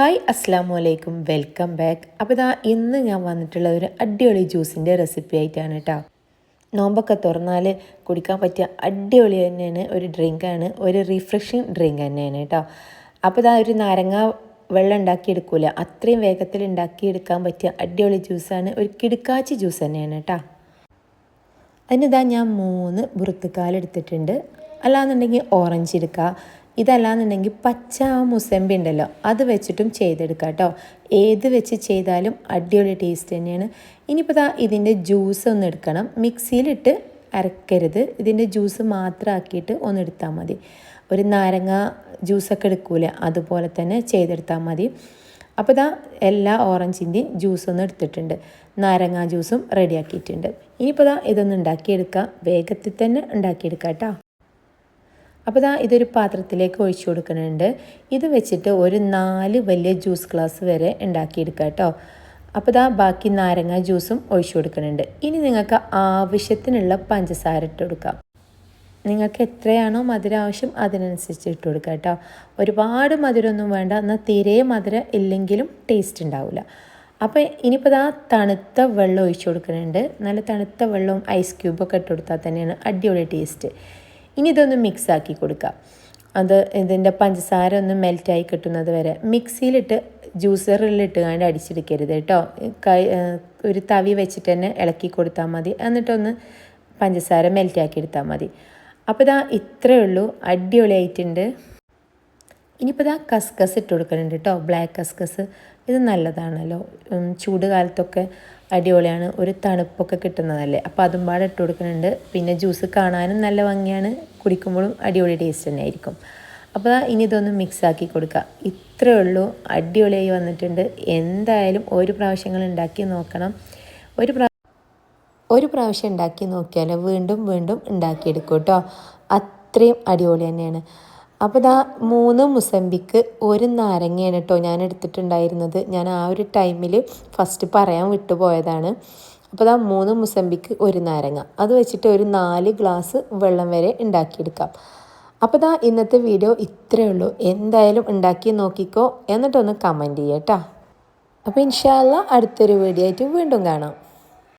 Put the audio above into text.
Hi അസ്സാം വലൈക്കും welcome back. അപ്പോൾ ഇതാ ഇന്ന് ഞാൻ വന്നിട്ടുള്ള ഒരു അടിപൊളി ജ്യൂസിന്റെ റെസിപ്പി ആയിട്ടാണ് കേട്ടോ നോമ്പൊക്കെ തുറന്നാൽ കുടിക്കാൻ പറ്റിയ അടിപൊളി തന്നെയാണ്. ഒരു ഡ്രിങ്കാണ് ഒരു റിഫ്രഷിങ് ഡ്രിങ്ക് തന്നെയാണ് കേട്ടോ അപ്പോൾ ഇതാ ഒരു നാരങ്ങ വെള്ളം ഉണ്ടാക്കിയെടുക്കൂല. അത്രയും വേഗത്തിൽ ഉണ്ടാക്കിയെടുക്കാൻ പറ്റിയ അടിപൊളി ജ്യൂസാണ്. ഒരു കിടുക്കാച്ചി ജ്യൂസ് തന്നെയാണ് കേട്ടോ അതിനിതാ ഞാൻ മൂന്ന് ബുറുത്തുകാലെടുത്തിട്ടുണ്ട് അല്ലാന്നുണ്ടെങ്കിൽ ഓറഞ്ച് എടുക്കുക ഇതല്ലാന്നുണ്ടെങ്കിൽ പച്ച മുസമ്പി ഉണ്ടല്ലോ അത് വെച്ചിട്ടും ചെയ്തെടുക്കുക കേട്ടോ. ഏത് വെച്ച് ചെയ്താലും അടിപൊളി ടേസ്റ്റ് തന്നെയാണ്. ഇനിയിപ്പോൾ ഇതാ ഇതിന്റെ ജ്യൂസ് ഒന്ന് എടുക്കണം. മിക്സിയിലിട്ട് അരക്കരുത്. ഇതിന്റെ ജ്യൂസ് മാത്രമാക്കിയിട്ട് ഒന്ന് എടുത്താൽ മതി. ഒരു നാരങ്ങ ജ്യൂസൊക്കെ എടുക്കൂലേ അതുപോലെ തന്നെ ചെയ്തെടുത്താൽ മതി. അപ്പോൾ ഇതാ എല്ലാ ഓറഞ്ചിന്റെയും ജ്യൂസ് ഒന്ന് എടുത്തിട്ടുണ്ട്. നാരങ്ങ ജ്യൂസും റെഡിയാക്കിയിട്ടുണ്ട് ഇനിയിപ്പോൾ ഇതാ ഇതൊന്ന് ഉണ്ടാക്കിയെടുക്കാം. വേഗത്തിൽ തന്നെ ഉണ്ടാക്കിയെടുക്കാം കേട്ടോ. അപ്പോൾ ഇതാ ഇതൊരു പാത്രത്തിലേക്ക് ഒഴിച്ചു കൊടുക്കുന്നുണ്ട്. ഇത് വെച്ചിട്ട് ഒരു നാല് വലിയ ജ്യൂസ് ഗ്ലാസ് വരെ ഉണ്ടാക്കിയെടുക്കാം കേട്ടോ. അപ്പോൾ ഇതാ ബാക്കി നാരങ്ങ ജ്യൂസും ഒഴിച്ചു കൊടുക്കുന്നുണ്ട്. ഇനി നിങ്ങൾക്ക് ആവശ്യത്തിനുള്ള പഞ്ചസാര ഇട്ട് കൊടുക്കാം. നിങ്ങൾക്ക് എത്രയാണോ മധുരം ആവശ്യം അതിനനുസരിച്ച് ഇട്ട് കൊടുക്കുക കേട്ടോ. ഒരുപാട് മധുരമൊന്നും വേണ്ട. എന്നാൽ തീരെ മധുരം ഇല്ലെങ്കിലും ടേസ്റ്റ് ഉണ്ടാവില്ല. അപ്പോൾ ഇനിയിപ്പോൾ ഇതാ തണുത്ത വെള്ളം ഒഴിച്ചു കൊടുക്കുന്നുണ്ട്. നല്ല തണുത്ത വെള്ളവും ഐസ് ക്യൂബൊക്കെ ഇട്ട് കൊടുത്താൽ തന്നെയാണ് അടിപൊളി ടേസ്റ്റ്. ഇനി ഇതൊന്ന് മിക്സ് ആക്കി കൊടുക്കുക അത് ഇതിന്റെ പഞ്ചസാര ഒന്ന് മെൽറ്റായി കിട്ടുന്നത് വരെ. മിക്സിയിലിട്ട് ജ്യൂസറിലിട്ട് കണ്ട് അടിച്ചെടുക്കരുത് കേട്ടോ. കൈ ഒരു തവി വെച്ചിട്ട് തന്നെ ഇളക്കി കൊടുത്താൽ മതി. എന്നിട്ടൊന്ന് പഞ്ചസാര മെൽറ്റാക്കി എടുത്താൽ മതി. അപ്പോൾ ഇതാ ഇത്രയേ ഉള്ളൂ. അടിപൊളിയായിട്ടുണ്ട്. ഇനിയിപ്പോൾ ഇതാ കസ്കസ് ഇട്ട് കൊടുക്കുന്നുണ്ട് കേട്ടോ. ബ്ലാക്ക് കസ്കസ്. ഇത് നല്ലതാണല്ലോ. ചൂട് കാലത്തൊക്കെ അടിപൊളിയാണ്. ഒരു തണുപ്പൊക്കെ കിട്ടുന്നതല്ലേ. അപ്പോൾ അതും പാടെ ഇട്ട് കൊടുക്കുന്നുണ്ട്. പിന്നെ ജ്യൂസ് കാണാനും നല്ല ഭംഗിയാണ്. കുടിക്കുമ്പോഴും അടിപൊളി ടേസ്റ്റ് തന്നെ ആയിരിക്കും അപ്പോൾ ഇനി ഇതൊന്ന് മിക്സ് ആക്കി കൊടുക്കുക ഇത്രയേ ഉള്ളൂ. അടിപൊളിയായി വന്നിട്ടുണ്ട്. എന്തായാലും ഒരു പ്രാവശ്യങ്ങൾ ഉണ്ടാക്കി നോക്കണം. ഒരു പ്രാ ഒരു പ്രാവശ്യം ഉണ്ടാക്കി നോക്കിയാൽ വീണ്ടും വീണ്ടും ഉണ്ടാക്കിയെടുക്കും കേട്ടോ. അത്രയും അടിപൊളി തന്നെയാണ്. അപ്പോൾ ഇതാ മൂന്ന് മുസമ്പിക്ക് ഒരു നാരങ്ങയാണ് കേട്ടോ ഞാൻ എടുത്തിട്ടുണ്ടായിരുന്നത്. ഞാൻ ആ ഒരു ടൈമിൽ ഫസ്റ്റ് പറയാൻ വിട്ടുപോയതാണ്. അപ്പോൾ ഇതാ മൂന്ന് മുസമ്പിക്ക് ഒരു നാരങ്ങ. അത് വെച്ചിട്ട് ഒരു നാല് ഗ്ലാസ് വെള്ളം വരെ ഉണ്ടാക്കിയെടുക്കാം. അപ്പോൾ ഇതാ ഇന്നത്തെ വീഡിയോ ഇത്രയേ ഉള്ളൂ. എന്തായാലും ഉണ്ടാക്കി നോക്കിക്കോ. എന്നിട്ടൊന്ന് കമന്റ് ചെയ്യാം കേട്ടോ അപ്പോൾ ഇൻഷാല്ല അടുത്തൊരു വീഡിയോ ആയിട്ട് വീണ്ടും കാണാം.